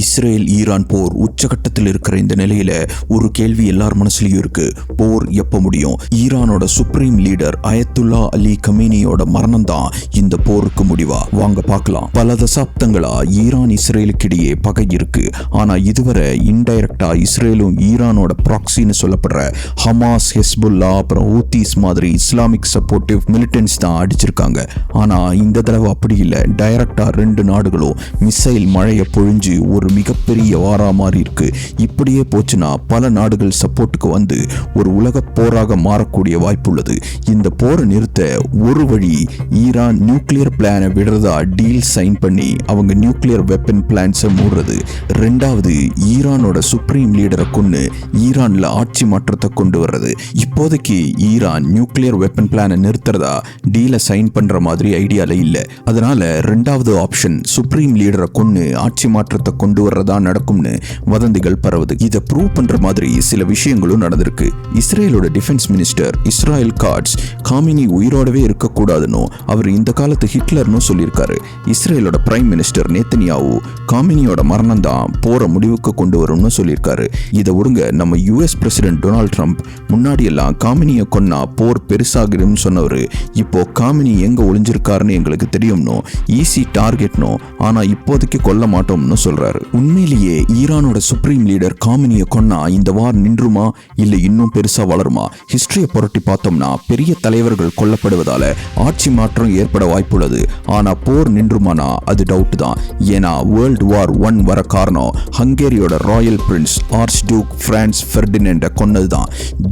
Israel Iran போர் உச்சகட்டத்தில் இருக்கிற இந்த நிலையில ஒரு கேள்வி எல்லார் மனசுலயும் இருக்கு. போர் எப்ப முடியும்? ஈரானோட சுப்ரீம் லீடர் அயத்துல்லா அலி கமீனியோட மரணம் தான் இந்த போருக்கு முடிவா? வாங்க பார்க்கலாம். பல தசாப்தங்களா ஈரான் இஸ்ரேலுக்கு இடையே பகை இருக்கு. ஆனா இதுவரை இன்டைரக்டா இஸ்ரேலும் ஈரானோட ப்ராக்சின்னு சொல்லப்படுற ஹமாஸ் ஹெஸ்புல்லா அப்புறம் ஊத்திஸ் மாதிரி இஸ்லாமிக் சப்போர்ட்டிவ் மிலிட்டன்ஸ் தான் அடிச்சிருக்காங்க. ஆனா இந்த தடவை அப்படி இல்லை. டைரக்டா ரெண்டு நாடுகளும் மிசைல் மழையை பொழிஞ்சு ஒரு மிகப்பெரிய வாரா மாறி இருக்கு இப்படியே போச்சுன்னா பல நாடுகள் சப்போர்ட்டுக்கு வந்து ஒரு உலக போராக மாறக்கூடிய வாய்ப்புள்ளது. இந்த போரை நிறுத்த ஒரு வழி ஈரான் நியூக்ளியர் பிளானை விடுறதா டீல் சைன் பண்ணி அவங்க நியூக்ளியர் வெப்பன் பிளான்ஸை மூடுறது. ரெண்டாவது ஈரானோட சுப்ரீம் லீடரை கொண்டு ஈரான்ல ஆட்சி மாற்றத்தை கொண்டு வர்றது. இப்போதைக்கு ஈரான் நியூக்ளியர் வெப்பன் பிளானை நிறுத்துறதா டீலை சைன் பண்ற மாதிரி ஐடியால இல்ல. அதனால ரெண்டாவது ஆப்ஷன் சுப்ரீம் லீடரை கொண்டு ஆட்சி மாற்றத்தை கொண்டு வர்றதா நடக்கும்னு வதந்திகள் பரவுது. இதை ப்ரூவ் பண்ற மாதிரி சில விஷயங்களும் நடந்திருக்கு. இஸ்ரேலோட defence minister Israel Katz Khamenei உயிரோடவே இருக்கக்கூடாதுன்னு அவர் இந்த காலத்து ஹிட்லர்னு சொல்லியிருக்காரு. இஸ்ரேலோட பிரைம் மினிஸ்டர் நேத்தனியாவு காமினியோட மரணம் தான் போற முடிவுக்கு கொண்டு வரும்னு சொல்லியிருக்காரு. இதை விடுங்க நம்ம யுஎஸ் பிரசிடென்ட் டொனால்ட் ட்ரம்ப் முன்னாடி எல்லாம் காமினியை கொன்னா போர் பெருசாகிடும்னு சொன்னவர். இப்போ காமினி எங்க ஒளிஞ்சிருக்காருன்னு எங்களுக்கு தெரியும்னோ ஈஸி டார்கெட்னோ ஆனா இப்போதைக்கு கொல்ல மாட்டோம்னு சொல்றாரு. உண்மையிலேயே ஈரானோட சுப்ரீம் லீடர் காமினியை கொன்னா இந்த வார் நின்றுமா? இல்லை இன்னும் பெருசா வளருமா? ஹிஸ்டரியை புரட்டி பார்த்தோம்னா பெரிய தலைவர்கள் கொல்லப்படுவதால ஆட்சி மாற்றம் ஏற்பட வாய்ப்புள்ளது. ஆனா போர் நின்றுமானா? அது டவுட் தான். ஏன்னா வேர்ல்டு வார் ஒன் வர காரணம் ஹங்கேரியோட royal prince archduke Franz கொன்னது கொன்னதுதான்.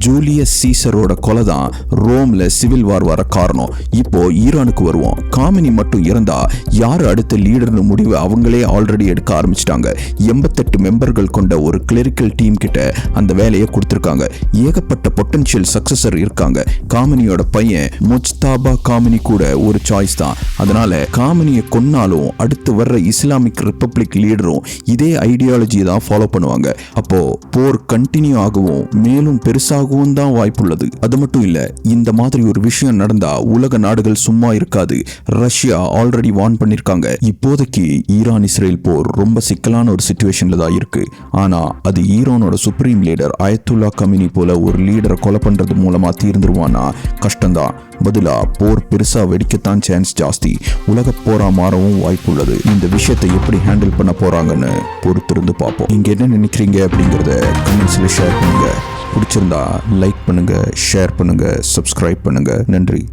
ஜூலியஸ் சீசரோட கொலை தான் ரோம்ல சிவில் வார் வர காரணம். இப்போ ஈரானுக்கு வருவோம். காமினி மட்டும் இறந்தா யார் அடுத்த லீடர்னு முடிவு அவங்களே ஆல்ரெடி எடுக்க ஆரம்பிச்சிட்டாங்க. எண்பத்தெட்டு மெம்பர்கள் கொண்ட ஒரு கிளரிக்கல் டீம் கிட்ட அந்த வேலையை கொடுத்துருக்காங்க. ஏகப்பட்ட பொட்டன்ஷியல் சக்சஸர் இருக்காங்க. காமினியோட பையன் முஜ்தாபா காமினி கூட ஒரு சாய்ஸ் தான். அதனால காமினியை கொன்னாலும் அடுத்து வர்ற இஸ்லாமிக் ரிப்பப்ளிக் லீடரும் இதே ஐடியாலஜி தான் ஃபாலோ பண்ணுவாங்க. அப்போ போர் கண்டினியூ ஆகவும் மேலும் பெருசாகவும் தான் வாய்ப்புள்ளது. அது மட்டும் இல்ல இந்த மாதிரி ஒரு விஷயம் நடந்தா உலக நாடுகள் சும்மா இருக்காது. ரஷ்யா ஆல்ரெடி வார்ன் பண்ணிருக்காங்க. இப்போதைக்கு ஈரான் இஸ்ரேல் போர் ரொம்ப சிக்கலான ஒரு சுச்சுவேஷன்ல தான் இருக்கு. ஆனா அது ஈரானோட சுப்ரீம் லீடர் அயத்துல்லா கமினி போல ஒரு லீடரை கொலை பண்றது மூலமா தீர்ந்துருவானா? கஷ்டம்தான். பதிலா போர் பெருசா வெடிக்கத்தான் சான்ஸ் ஜாஸ்தி. உலக போரா மாறவும் வாய்ப்புள்ளது. இந்த விஷயத்தை எப்படி ஹேண்டில் பண்ண போறாங்கன்னு பொறுத்திருந்து பார்ப்போம். நீங்கள் என்ன நினைக்கிறீங்க அப்படிங்கிறத கமெண்ட்ஸில் ஷேர் பண்ணுங்க. பிடிச்சிருந்தா லைக் பண்ணுங்க ஷேர் பண்ணுங்க சப்ஸ்கிரைப் பண்ணுங்க. நன்றி.